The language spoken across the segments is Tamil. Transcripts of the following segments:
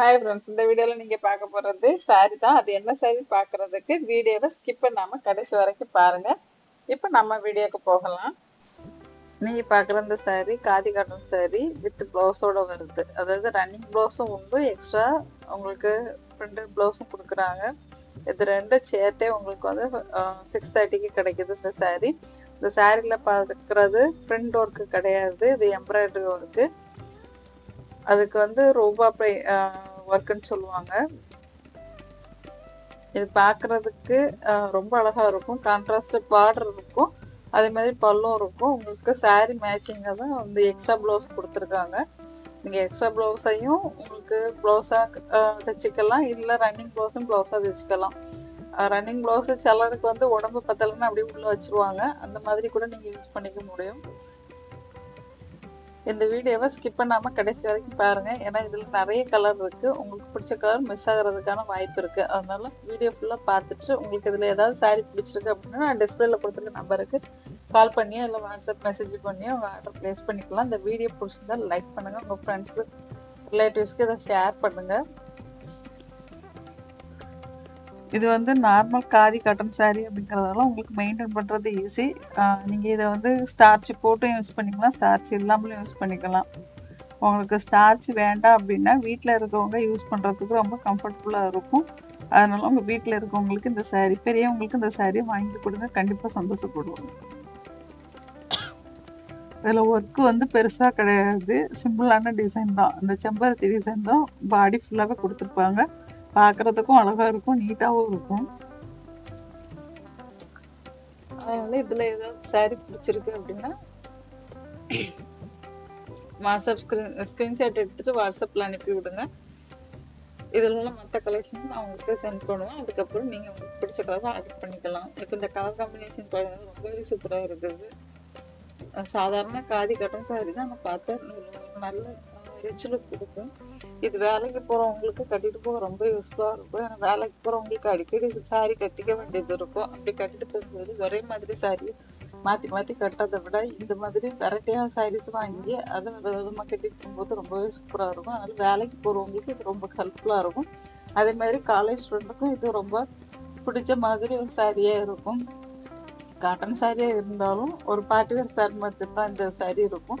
ஹாய் ஃப்ரெண்ட்ஸ் இந்த வீடியோவில் நீங்கள் பார்க்க போகிறது சாரி தான். அது என்ன சாரி பார்க்குறதுக்கு வீடியோவை ஸ்கிப் பண்ணாமல் கடைசி வரைக்கும் பாருங்கள் இப்போ நம்ம வீடியோக்கு போகலாம். நீங்கள் பார்க்குற இந்த சாரி காதி காட்டன் சாரி வித் ப்ளவுஸோட வருது. அதாவது ரன்னிங் ப்ளவுஸும் உண்டு. எக்ஸ்ட்ரா உங்களுக்கு பிரிண்டட் ப்ளவுஸும் கொடுக்குறாங்க. இது ரெண்டும் சேர்த்தே உங்களுக்கு வந்து சிக்ஸ் தேர்ட்டிக்கு கிடைக்குது இந்த சாரி இந்த சாரியில் பார்க்குறது பிரிண்ட் ஒர்க்கு கிடையாது. இது எம்ப்ராய்டரி ஒர்க்கு அதுக்கு வந்து ரோபா ப்ரை ஒர்க்குன்னு சொல்லுவாங்க. இது பார்க்குறதுக்கு ரொம்ப அழகாக இருக்கும். கான்ட்ராஸ்ட் பார்டர் இருக்கும். அதே மாதிரி பல்லும் இருக்கும். உங்களுக்கு சாரி மேட்சிங்காக தான் வந்து எக்ஸ்ட்ரா ப்ளவுஸ் கொடுத்துருக்காங்க. நீங்கள் எக்ஸ்ட்ரா ப்ளவுஸையும் உங்களுக்கு ப்ளவுஸாக தைச்சிக்கலாம். இல்லை ரன்னிங் ப்ளவுஸும் ப்ளவுஸாக தைச்சிக்கலாம். ரன்னிங் ப்ளவுஸு சிலருக்கு வந்து உடம்பு பத்தலைன்னு அப்படியே உள்ளே வச்சுருவாங்க. அந்த மாதிரி கூட நீங்கள் யூஸ் பண்ணிக்க முடியும். இந்த வீடியோவை ஸ்கிப் பண்ணாமல் கடைசி வரைக்கும் பாருங்கள் ஏன்னா இதில் நிறைய கலர் இருக்குது உங்களுக்கு பிடிச்ச கலர் மிஸ் ஆகிறதுக்கான வாய்ப்பு இருக்குது அதனால வீடியோ ஃபுல்லாக பார்த்துட்டு உங்களுக்கு இதில் ஏதாவது சாரி பிடிச்சிருக்கு அப்படின்னா நான் டிஸ்பிளேல கொடுத்துருக்க நம்பருக்கு கால் பண்ணியோ இல்லை வாட்ஸ்அப் மெசேஜ் பண்ணியோ உங்கள் ஆர்டர் ப்ளேஸ் பண்ணிக்கலாம். இந்த வீடியோ பிடிச்சிருந்தா லைக் பண்ணுங்கள் உங்கள் ஃப்ரெண்ட்ஸு ரிலேட்டிவ்ஸ்க்கு இதை ஷேர் பண்ணுங்கள் இது வந்து நார்மல் காதி காட்டன் சாரீ அப்படிங்கிறதால உங்களுக்கு மெயின்டைன் பண்ணுறது ஈஸி நீங்கள் இதை வந்து ஸ்டார்ச் போட்டும் யூஸ் பண்ணிக்கலாம். ஸ்டார்ச் இல்லாமலும் யூஸ் பண்ணிக்கலாம். உங்களுக்கு ஸ்டார்ச் வேண்டாம் அப்படின்னா வீட்டில் இருக்கவங்க யூஸ் பண்ணுறதுக்கு ரொம்ப கம்ஃபர்டபுளாக இருக்கும். அதனால உங்கள் வீட்டில் இருக்கவங்களுக்கு இந்த சாரீ பெரியவங்களுக்கு இந்த சாரீ வாங்கி கொடுங்க. கண்டிப்பாக சந்தோஷப்படுவாங்க இதில் ஒர்க்கு வந்து பெருசாக கிடையாது. சிம்பிளான டிசைன் தான். இந்த செம்பருத்தி டிசைன் தான் பாடி ஃபுல்லாகவே கொடுத்துருப்பாங்க. பார்க்குறதுக்கும் அழகாக இருக்கும் நீட்டாகவும் இருக்கும். அதனால இதில் ஏதாவது சாரி பிடிச்சிருக்கு அப்படின்னா வாட்ஸ்அப் ஸ்க்ரீன் ஸ்க்ரீன்ஷாட் எடுத்துகிட்டு வாட்ஸ்அப்பில் அனுப்பி விடுங்க. இதில் உள்ள மற்ற கலெக்ஷன் நான் உங்களுக்கு சென்ட் பண்ணுவேன். அதுக்கப்புறம் நீங்கள் உங்களுக்கு பிடிச்ச கலர் ஆர்டர் பண்ணிக்கலாம். இப்போ இந்த கலர் காம்பினேஷன் பாருங்கள் ரொம்பவே சூப்பராக இருக்குது. சாதாரண காதி கட்டன் சாரி தான் நான் பார்த்தேன் நல்ல ரிச் லுக் கொடுக்கும் இது வேலைக்கு போகிறவங்களுக்கு கட்டிட்டு போக ரொம்ப யூஸ்ஃபுல்லாக இருக்கும். ஏன்னா வேலைக்கு போகிறவங்களுக்கு அடிக்கடி சாரி கட்டிக்க வேண்டியது இருக்கும். அப்படி கட்டிட்டு போகும்போது ஒரே மாதிரி சாரி மாற்றி மாற்றி கட்டுறதை விட இந்த மாதிரி வெரைட்டியாக சாரீஸ் வாங்கி அதை விதமாக கட்டிட்டு போகும்போது ரொம்பவே சூப்பராக இருக்கும். அதனால் வேலைக்கு போகிறவங்களுக்கு இது ரொம்ப ஹெல்ப்ஃபுல்லாக இருக்கும். அதே மாதிரி காலேஜ் ஸ்டூடெண்ட்டுக்கும் இது ரொம்ப பிடிச்ச மாதிரி ஒரு சாரியாக இருக்கும். காட்டன் சாரியாக இருந்தாலும் ஒரு பார்ட்டி சாரி மாதிரி தான் இந்த சாரி இருக்கும்.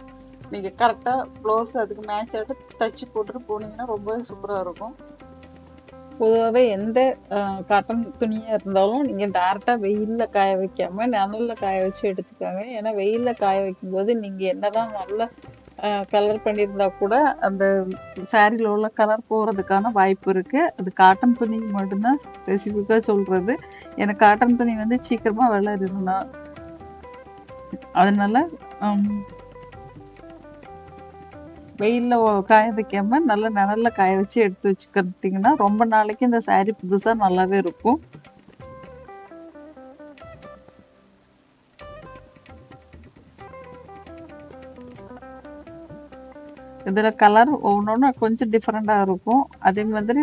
நீங்கள் கரெக்டாக ப்ளவுஸ் அதுக்கு மேட்ச் ஆகிட்டு தச்சு போட்டுட்டு போனீங்கன்னா ரொம்பவே சூப்பராக இருக்கும். பொதுவாகவே எந்த காட்டன் துணியாக இருந்தாலும் நீங்கள் டேரெக்டாக வெயிலில் காய வைக்காமல் நிழலில் காய வச்சு எடுத்துக்காங்க. ஏன்னா வெயிலில் காய வைக்கும்போது நீங்கள் என்ன தான் நல்ல கலர் பண்ணியிருந்தா கூட அந்த சாரியில் உள்ள கலர் போகிறதுக்கான வாய்ப்பு இருக்குது அது காட்டன் துணி மட்டும்தான் ஸ்பெசிஃபிக்காக சொல்கிறது எனக்கு காட்டன் துணி வந்து சீக்கிரமாக வளருதுன்னா அதனால் வெயிலில் காய வைக்காம நல்ல நிழலில் காய வச்சு எடுத்து வச்சுக்கிட்டிங்கன்னா ரொம்ப நாளைக்கு இந்த சாரீ புதுசாக நல்லாவே இருக்கும். இதில் கலர் ஒவ்வொன்று கொஞ்சம் டிஃப்ரெண்ட்டாக இருக்கும். அதே மாதிரி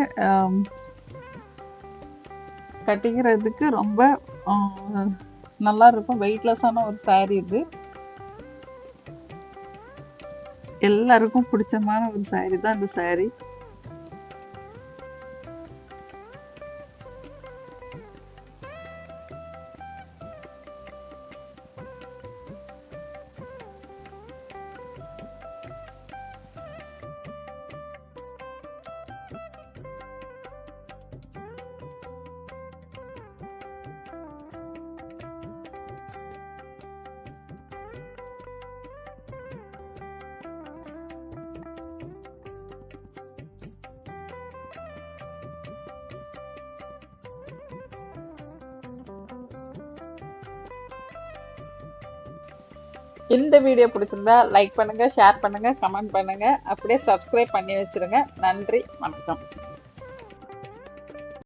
கட்டிக்கிறதுக்கு ரொம்ப நல்லா இருக்கும். வெயிட்லெஸ்ஸான ஒரு சாரீ இது. எல்லாருக்கும் பிடிச்சமான ஒரு சாரி தான் இந்த சாரி இந்த வீடியோ பிடிச்சிருந்தா லைக் பண்ணுங்க ஷேர் பண்ணுங்க கமெண்ட் பண்ணுங்க. அப்படியே சப்ஸ்கிரைப் பண்ணி வச்சிருங்க. நன்றி வணக்கம்.